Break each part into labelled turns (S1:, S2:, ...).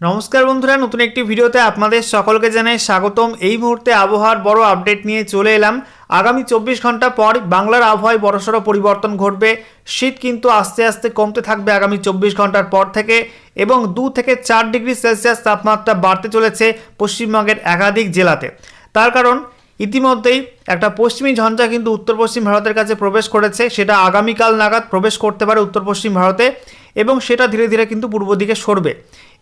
S1: নমস্কার বন্ধুরা, নতুন একটি ভিডিওতে আপনাদের সকলকে জানাই স্বাগতম। এই মুহূর্তে আবহাওয়ার বড় আপডেট নিয়ে চলে এলাম। আগামী চব্বিশ ঘণ্টা পর বাংলার আবহাওয়ায় বড়সড় পরিবর্তন ঘটবে। শীত কিন্তু আস্তে আস্তে কমতে থাকবে আগামী চব্বিশ ঘণ্টার পর থেকে এবং দু থেকে চার ডিগ্রি সেলসিয়াস তাপমাত্রা বাড়তে চলেছে পশ্চিমবঙ্গের একাধিক জেলাতে। তার কারণ, ইতিমধ্যেই একটা পশ্চিমী ঝঞ্ঝা কিন্তু উত্তর পশ্চিম ভারতের কাছে প্রবেশ করেছে। সেটা আগামীকাল নাগাদ প্রবেশ করতে পারে উত্তর পশ্চিম ভারতে এবং সেটা ধীরে ধীরে কিন্তু পূর্ব দিকে সরবে।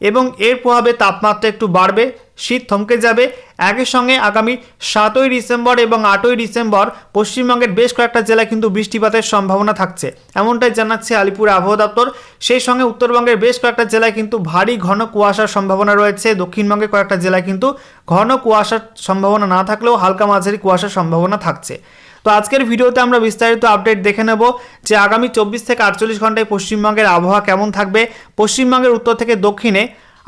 S1: এবং এর প্রভাবে তাপমাত্রা একটু বাড়বে, শীত থমকে যাবে। একই সঙ্গে আগামী সাতই ডিসেম্বর এবং আটই ডিসেম্বর পশ্চিমবঙ্গের বেশ কয়েকটা জেলায় কিন্তু বৃষ্টিপাতের সম্ভাবনা থাকছে। এমনটাই জানাচ্ছে আলিপুর আবহাওয়া দপ্তর। সেই সঙ্গে উত্তরবঙ্গের বেশ কয়েকটা জেলায় কিন্তু ভারী ঘন কুয়াশার সম্ভাবনা রয়েছে। দক্ষিণবঙ্গের কয়েকটা জেলায় কিন্তু ঘন কুয়াশার সম্ভাবনা না থাকলেও হালকা মাঝারি কুয়াশার সম্ভাবনা থাকছে। তো আজকের ভিডিওতে আমরা বিস্তারিত আপডেট দেখে নেব যে আগামী চব্বিশ থেকে আটচল্লিশ ঘন্টায় পশ্চিমবঙ্গের আবহাওয়া কেমন থাকবে, পশ্চিমবঙ্গের উত্তর থেকে দক্ষিণে।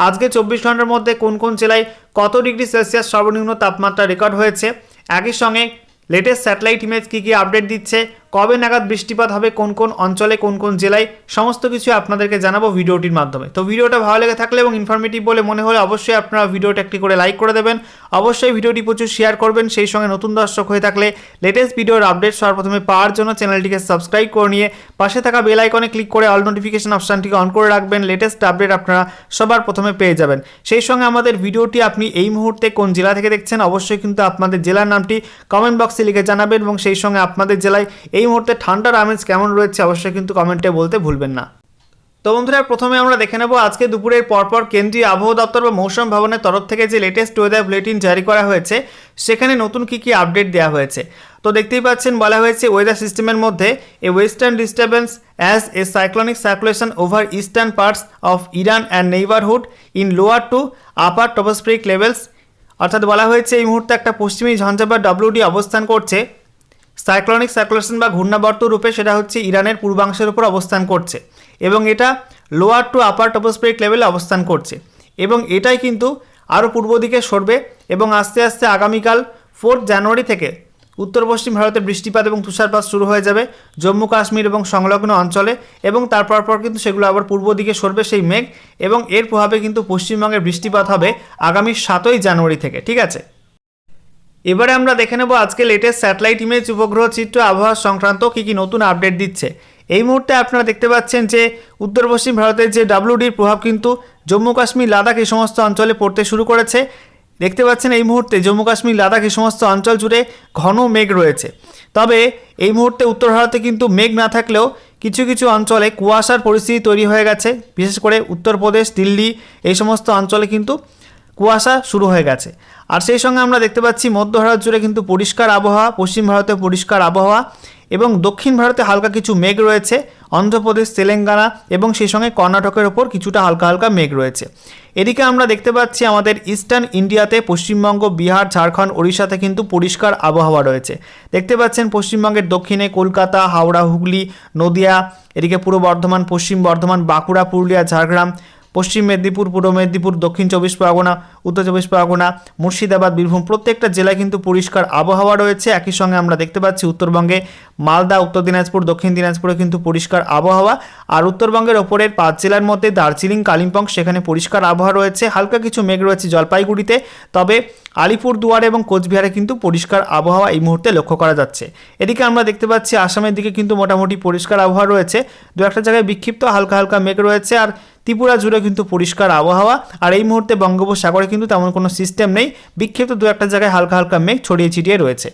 S1: আজকে চব্বিশ ঘণ্টার মধ্যে কোন কোন জেলায় কত ডিগ্রি সেলসিয়াস সর্বনিম্ন তাপমাত্রা রেকর্ড হয়েছে? একই সঙ্গে লেটেস্ট স্যাটেলাইট ইমেজ কী কী আপডেট দিচ্ছে? কবে নাগাদ বৃষ্টিপাত হবে, কোন কোন অঞ্চলে, কোন কোন জেলায়, সমস্ত কিছু আপনাদেরকে জানাব ভিডিওটির মাধ্যমে। তো ভিডিওটা ভালো লেগে থাকলে এবং ইনফরমেটিভ বলে মনে হলে অবশ্যই আপনারা ভিডিওটা একটি করে লাইক করে দেবেন। অবশ্যই ভিডিওটি প্রচুর শেয়ার করবেন। সেই সঙ্গে নতুন দর্শক হয়ে থাকলে লেটেস্ট ভিডিওর আপডেট সর্বপ্রথমে পাওয়ার জন্য চ্যানেলটিকে সাবস্ক্রাইব করে নিয়ে পাশে থাকা বেল আইকনে ক্লিক করে অল নোটিফিকেশন অপশানটিকে অন করে রাখবেন। লেটেস্ট আপডেট আপনারা সবার প্রথমে পেয়ে যাবেন। সেই সঙ্গে আমাদের ভিডিওটি আপনি এই মুহূর্তে কোন জেলা থেকে দেখছেন, অবশ্যই কিন্তু আপনাদের জেলার নামটি কমেন্ট বক্সে লিখে জানাবেন এবং সেই সঙ্গে আপনাদের জেলায় এই মুহূর্তে ঠান্ডার আমেজ কেমন রয়েছে অবশ্যই কিন্তু কমেন্টে বলতে ভুলবেন না। তো বন্ধুরা, প্রথমে আমরা দেখে নেব আজকে দুপুরের পরপর কেন্দ্রীয় আবহাওয়া দপ্তর বা মৌসুম ভবনের তরফ থেকে যে লেটেস্ট ওয়েদার বুলেটিন জারি করা হয়েছে, সেখানে নতুন কী কী আপডেট দেওয়া হয়েছে। তো দেখতেই পাচ্ছেন, বলা হয়েছে ওয়েদার সিস্টেমের মধ্যে a western disturbance as a cyclonic circulation over eastern parts of Iran and neighbourhood in lower to upper tropospheric levels অর্থাৎ বলা হয়েছে, এই মুহূর্তে একটা পশ্চিমী ঝঞ্ঝা বা ডব্লিউডি অবস্থান করছে। সাইক্লনিক সার্কুলেশন বা ঘূর্ণাবর্ত রূপে সেটা হচ্ছে ইরানের পূর্বাংশের উপর অবস্থান করছে এবং এটা লোয়ার টু আপার টপোস্ফেরিক লেভেলে অবস্থান করছে এবং এটাই কিন্তু আরও পূর্ব দিকে সরবে এবং আস্তে আস্তে আগামীকাল ফোর্থ জানুয়ারি থেকে উত্তর পশ্চিম ভারতে বৃষ্টিপাত এবং তুষারপাত শুরু হয়ে যাবে, জম্মু কাশ্মীর এবং সংলগ্ন অঞ্চলে এবং তারপর পর কিন্তু সেগুলো আবার পূর্ব দিকে সরবে সেই মেঘ এবং এর প্রভাবে কিন্তু পশ্চিমবঙ্গে বৃষ্টিপাত হবে আগামী সাতই জানুয়ারি থেকে, ঠিক আছে? এবারে আমরা দেখে নেব আজকে লেটেস্ট স্যাটেলাইট ইমেজ উপগ্রহ চিত্র আবহাওয়া সংক্রান্ত কী কী নতুন আপডেট দিচ্ছে। এই মুহূর্তে আপনারা দেখতে পাচ্ছেন যে উত্তর পশ্চিম ভারতের যে ডাব্লিউডির প্রভাব কিন্তু জম্মু কাশ্মীর, লাদাখ এই সমস্ত অঞ্চলে পড়তে শুরু করেছে। দেখতে পাচ্ছেন এই মুহূর্তে জম্মু কাশ্মীর, লাদাখ এই সমস্ত অঞ্চল জুড়ে ঘন মেঘ রয়েছে। তবে এই মুহূর্তে উত্তর ভারতে কিন্তু মেঘ না থাকলেও কিছু কিছু অঞ্চলে কুয়াশার পরিস্থিতি তৈরি হয়ে গেছে। বিশেষ করে উত্তরপ্রদেশ, দিল্লি এই সমস্ত অঞ্চলে কিন্তু কুয়াশা শুরু হয়ে গেছে। আর সেই সঙ্গে আমরা দেখতে পাচ্ছি মধ্য ভারত জুড়ে কিন্তু পরিষ্কার আবহাওয়া, পশ্চিম ভারতে পরিষ্কার আবহাওয়া এবং দক্ষিণ ভারতে হালকা কিছু মেঘ রয়েছে, অন্ধ্রপ্রদেশ, তেলেঙ্গানা এবং সেই সঙ্গে কর্ণাটকের ওপর কিছুটা হালকা হালকা মেঘ রয়েছে। এদিকে আমরা দেখতে পাচ্ছি আমাদের ইস্টার্ন ইন্ডিয়াতে পশ্চিমবঙ্গ, বিহার, ঝাড়খণ্ড, ওড়িশাতে কিন্তু পরিষ্কার আবহাওয়া রয়েছে। দেখতে পাচ্ছেন পশ্চিমবঙ্গের দক্ষিণে কলকাতা, হাওড়া, হুগলি, নদিয়া, এদিকে পূর্ব বর্ধমান, পশ্চিম বর্ধমান, বাঁকুড়া, পুরুলিয়া, ঝাড়গ্রাম পশ্চিম মেদিনীপুর পূর্ব মেদিনীপুর দক্ষিণ চব্বিশ পরগনা উত্তর চব্বিশ পরগনা, মুর্শিদাবাদ, বীরভূম, প্রত্যেকটা জেলায় কিন্তু পরিষ্কার আবহাওয়া রয়েছে। একই সঙ্গে আমরা দেখতে পাচ্ছি উত্তরবঙ্গে মালদা, উত্তর দিনাজপুর, দক্ষিণ দিনাজপুরে কিন্তু পরিষ্কার আবহাওয়া। আর উত্তরবঙ্গের ওপরের পাঁচ জেলার মধ্যে দার্জিলিং, কালিম্পং, সেখানে পরিষ্কার আবহাওয়া রয়েছে। হালকা কিছু মেঘ রয়েছে জলপাইগুড়িতে, তবে আলিপুর দুয়ার এবং কোচবিহারে কিন্তু পরিষ্কার আবহাওয়া এই মুহূর্তে লক্ষ্য করা যাচ্ছে। এদিকে আমরা দেখতে পাচ্ছি আসামের দিকে কিন্তু মোটামুটি পরিষ্কার আবহাওয়া রয়েছে। দু একটা জায়গায় বিক্ষিপ্ত হালকা হালকা মেঘ রয়েছে। আর ত্রিপুরা জুড়ে কিন্তু পরিষ্কার আবহাওয়া। আর এই মুহূর্তে বঙ্গোপসাগরে কিন্তু তেমন কোনো সিস্টেম নেই। বিক্ষিপ্ত দু একটা জায়গায় হালকা হালকা মেঘ ছড়িয়ে ছিটিয়ে রয়েছে।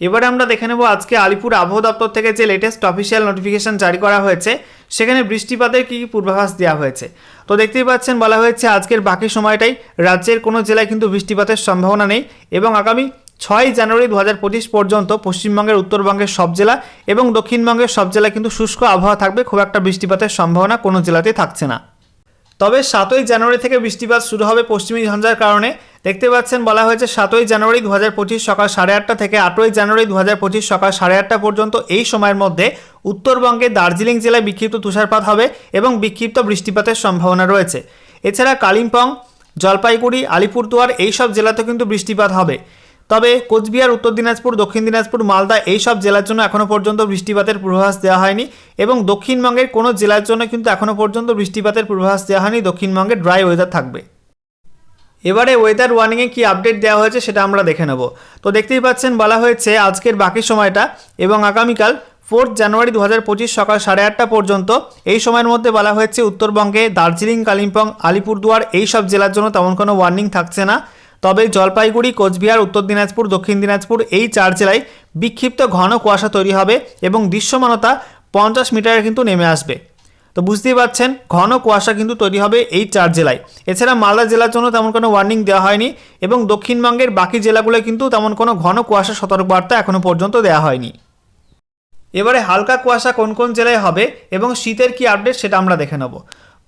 S1: এবারে আমরা দেখে নেব আজকে আলিপুর আবহাওয়া দপ্তর থেকে যে লেটেস্ট অফিসিয়াল নোটিফিকেশন জারি করা হয়েছে, সেখানে বৃষ্টিপাতের কী কী পূর্বাভাস দেওয়া হয়েছে। তো দেখতেই পাচ্ছেন, বলা হয়েছে আজকের বাকি সময়টাই রাজ্যের কোনো জেলায় কিন্তু বৃষ্টিপাতের সম্ভাবনা নেই এবং আগামী ছয় জানুয়ারি দু হাজার পঁচিশ পর্যন্ত পশ্চিমবঙ্গের, উত্তরবঙ্গের সব জেলা এবং দক্ষিণবঙ্গের সব জেলায় কিন্তু শুষ্ক আবহাওয়া থাকবে। খুব একটা বৃষ্টিপাতের সম্ভাবনা কোনো জেলাতেই থাকছে না। তবে সাতই জানুয়ারি থেকে বৃষ্টিপাত শুরু হবে পশ্চিমী ঝঞ্ঝার কারণে। দেখতে পাচ্ছেন, বলা হয়েছে সাতই জানুয়ারি দু হাজার পঁচিশ সকাল সাড়ে আটটা থেকে আটই জানুয়ারি দু হাজার পঁচিশ সকাল সাড়ে আটটা পর্যন্ত এই সময়ের মধ্যে উত্তরবঙ্গে দার্জিলিং জেলায় বিক্ষিপ্ত তুষারপাত হবে এবং বিক্ষিপ্ত বৃষ্টিপাতের সম্ভাবনা রয়েছে। এছাড়া কালিম্পং, জলপাইগুড়ি, আলিপুরদুয়ার এইসব জেলাতেও কিন্তু বৃষ্টিপাত হবে। তবে কোচবিহার, উত্তর দিনাজপুর, দক্ষিণ দিনাজপুর, মালদা এই সব জেলার জন্য এখনও পর্যন্ত বৃষ্টিপাতের পূর্বাভাস দেওয়া হয়নি এবং দক্ষিণবঙ্গের কোনো জেলার জন্য কিন্তু এখনও পর্যন্ত বৃষ্টিপাতের পূর্বাভাস দেওয়া হয়নি। দক্ষিণবঙ্গে ড্রাই ওয়েদার থাকবে। এবারে ওয়েদার ওয়ার্নিংয়ে কি আপডেট দেওয়া হয়েছে সেটা আমরা দেখে নেব। তো দেখতেই পাচ্ছেন, বলা হয়েছে আজকের বাকি সময়টা এবং আগামীকাল ফোর্থ জানুয়ারি দু পঁচিশ সকাল সাড়ে আটটা পর্যন্ত এই সময়ের মধ্যে বলা হয়েছে উত্তরবঙ্গে দার্জিলিং, কালিম্পং, আলিপুরদুয়ার এই সব জেলার জন্য তেমন কোনো ওয়ার্নিং থাকছে না। তবে জলপাইগুড়ি, কোচবিহার, উত্তর দিনাজপুর, দক্ষিণ দিনাজপুর এই চার জেলায় বিক্ষিপ্ত ঘন কুয়াশা তৈরি হবে এবং দৃশ্যমানতা পঞ্চাশ মিটারে কিন্তু নেমে আসবে। তো বুঝতেই পারছেন, ঘন কুয়াশা কিন্তু তৈরি হবে এই চার জেলায়। এছাড়া মালদা জেলার জন্য তেমন কোনো ওয়ার্নিং দেওয়া হয়নি এবং দক্ষিণবঙ্গের বাকি জেলাগুলো কিন্তু তেমন কোনো ঘন কুয়াশা সতর্কবার্তা এখনও পর্যন্ত দেওয়া হয়নি। এবারে হালকা কুয়াশা কোন কোন জেলায় হবে এবং শীতের কি আপডেট সেটা আমরা দেখে নেব।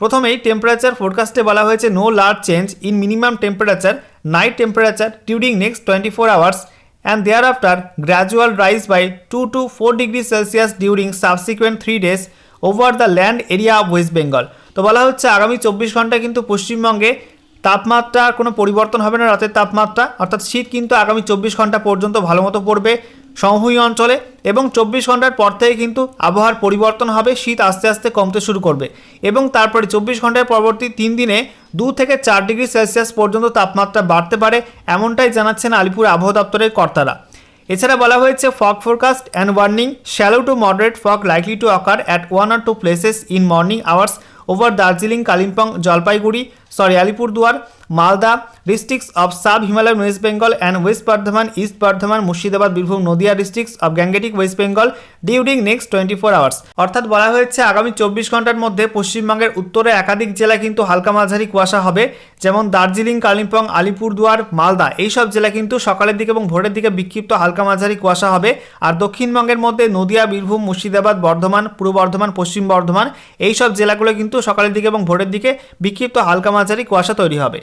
S1: প্রথমেই টেম্পারেচার ফোরকাস্টে বলা হয়েছে no large change in minimum temperature night temperature during next twenty four hours and thereafter gradual rise by two to four degree Celsius during subsequent three days over the land area of West Bengal তো বলা হচ্ছে আগামী চব্বিশ ঘন্টায় কিন্তু পশ্চিমবঙ্গে তাপমাত্রার কোনো পরিবর্তন হবে না, রাতের তাপমাত্রা, অর্থাৎ শীত কিন্তু আগামী চব্বিশ ঘণ্টা পর্যন্ত ভালো মতো পড়বে। সমভূমি অঞ্চলে এবং চব্বিশ ঘণ্টার পর থেকে কিন্তু আবহাওয়ার পরিবর্তন হবে, শীত আস্তে আস্তে কমতে শুরু করবে। এবং তারপরে চব্বিশ ঘণ্টার পরবর্তী তিন দিনে দু থেকে চার ডিগ্রি সেলসিয়াস পর্যন্ত তাপমাত্রা বাড়তে পারে, এমনটাই জানাচ্ছেন আলিপুর আবহাওয়া দপ্তরের কর্তারা। এছাড়া বলা হয়েছে, fog forecast and warning shallow to moderate fog likely to occur at one or two places in morning hours over Darjeeling Kalimpong Jalpaiguri sorry, Alipurduar, Malda districts of sub Himalayan West Bengal and West Bardhaman East Bardhaman Murshidabad, Birbhum, Nadia districts of Gangetic West Bengal during next twenty four hours অর্থাৎ বলা হয়েছে আগামী চব্বিশ ঘণ্টার মধ্যে পশ্চিমবঙ্গের উত্তরে একাধিক জেলা কিন্তু হালকা মাঝারি কুয়াশা হবে, যেমন দার্জিলিং, কালিম্পং, আলিপুরদুয়ার, মালদা। এই সব জেলা কিন্তু সকালের দিকে এবং ভোরের দিকে বিক্ষিপ্ত হালকা মাঝারি কুয়াশা হবে। আর দক্ষিণবঙ্গের মধ্যে নদিয়া, বীরভূম, মুর্শিদাবাদ, বর্ধমান, পূর্ব বর্ধমান, পশ্চিম বর্ধমান এই সব জেলাগুলো কিন্তু সকালের দিকে এবং ভোরের দিকে বিক্ষিপ্ত হালকা মাঝারি কুয়াশা তৈরি হবে।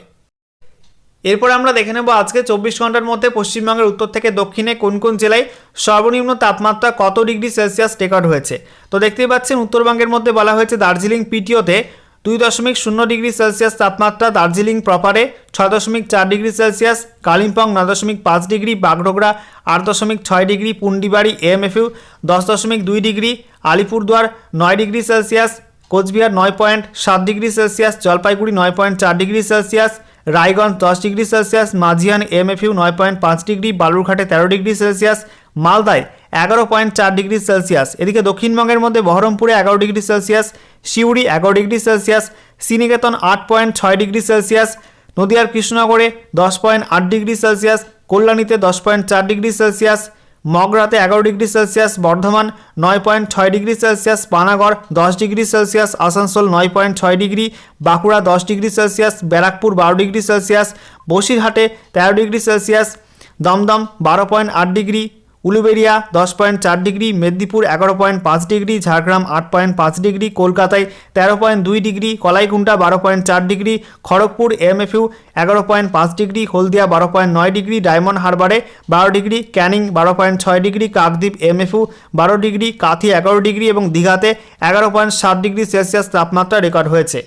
S1: এরপর আমরা দেখে নেব আজকে চব্বিশ ঘণ্টার মধ্যে পশ্চিমবঙ্গের উত্তর থেকে দক্ষিণে কোন কোন জেলায় সর্বনিম্ন তাপমাত্রা কত ডিগ্রি সেলসিয়াস রেকর্ড হয়েছে। তো দেখতেই পাচ্ছেন, উত্তরবঙ্গের মধ্যে বলা হয়েছে দার্জিলিং পিটিওতে দুই দশমিক শূন্য ডিগ্রি সেলসিয়াস তাপমাত্রা, দার্জিলিং প্রপারে ছয় দশমিক চার ডিগ্রি সেলসিয়াস, কালিম্পং নয় দশমিক পাঁচ ডিগ্রি, বাগডোগরা আট দশমিক ছয় ডিগ্রি, পুন্ডিবাড়ি, এএমএফইউ দশ দশমিক দুই ডিগ্রি, আলিপুরদুয়ার নয় ডিগ্রি সেলসিয়াস কোচবিহার নয় পয়েন্ট সাত ডিগ্রি সেলসিয়াস, জলপাইগুড়ি নয় পয়েন্ট চার ডিগ্রি সেলসিয়াস, রায়গঞ্জ দশ ডিগ্রি সেলসিয়াস, মাঝিয়ান এমএফইউ নয় পয়েন্ট পাঁচ ডিগ্রি, বালুরঘাটে তেরো ডিগ্রি সেলসিয়াস, মালদায় এগারো পয়েন্ট চার ডিগ্রি সেলসিয়াস। এদিকে দক্ষিণবঙ্গের মধ্যে বহরমপুরে এগারো ডিগ্রি সেলসিয়াস সিউড়ি এগারো ডিগ্রি সেলসিয়াস, শ্রীনিকেতন আট পয়েন্ট ছয় ডিগ্রি সেলসিয়াস, নদিয়ার কৃষ্ণনগরে দশ পয়েন্ট আট ডিগ্রি সেলসিয়াস, কল্যাণীতে দশ পয়েন্ট চার ডিগ্রি সেলসিয়াস মগরাতে এগারো ডিগ্রি সেলসিয়াস বর্ধমান, নয় পয়েন্ট ছয় ডিগ্রি সেলসিয়াস পানাগড়, দশ ডিগ্রি সেলসিয়াস আসানসোল, নয় পয়েন্ট ছয় ডিগ্রি বাঁকুড়া, দশ ডিগ্রি সেলসিয়াস ব্যারাকপুর, বারো ডিগ্রি সেলসিয়াস বসিরহাটে তেরো ডিগ্রি সেলসিয়াস, দমদম বারো পয়েন্ট আট ডিগ্রি উলুবেড়িয়া দশ পয়েন্ট চার ডিগ্রি, মেদিনীপুর এগারো পয়েন্ট পাঁচ ডিগ্রি, ঝাড়গ্রাম আট পয়েন্ট পাঁচ ডিগ্রি, কলকাতায় তেরো পয়েন্ট দুই ডিগ্রি কলাইকুণ্ডা বারো পয়েন্ট চার ডিগ্রি, খড়গপুর এমএফইউ এগারো পয়েন্ট পাঁচ ডিগ্রি, হলদিয়া বারো পয়েন্ট নয় ডিগ্রি, ডায়মন্ড হারবারে বারো ডিগ্রি, ক্যানিং বারো পয়েন্ট ছয় ডিগ্রি, কাকদ্বীপ এমএফইউ বারো ডিগ্রি, কাথি এগারো ডিগ্রি এবং দীঘাতে এগারো পয়েন্ট সাত ডিগ্রি সেলসিয়াস তাপমাত্রা রেকর্ড হয়েছে।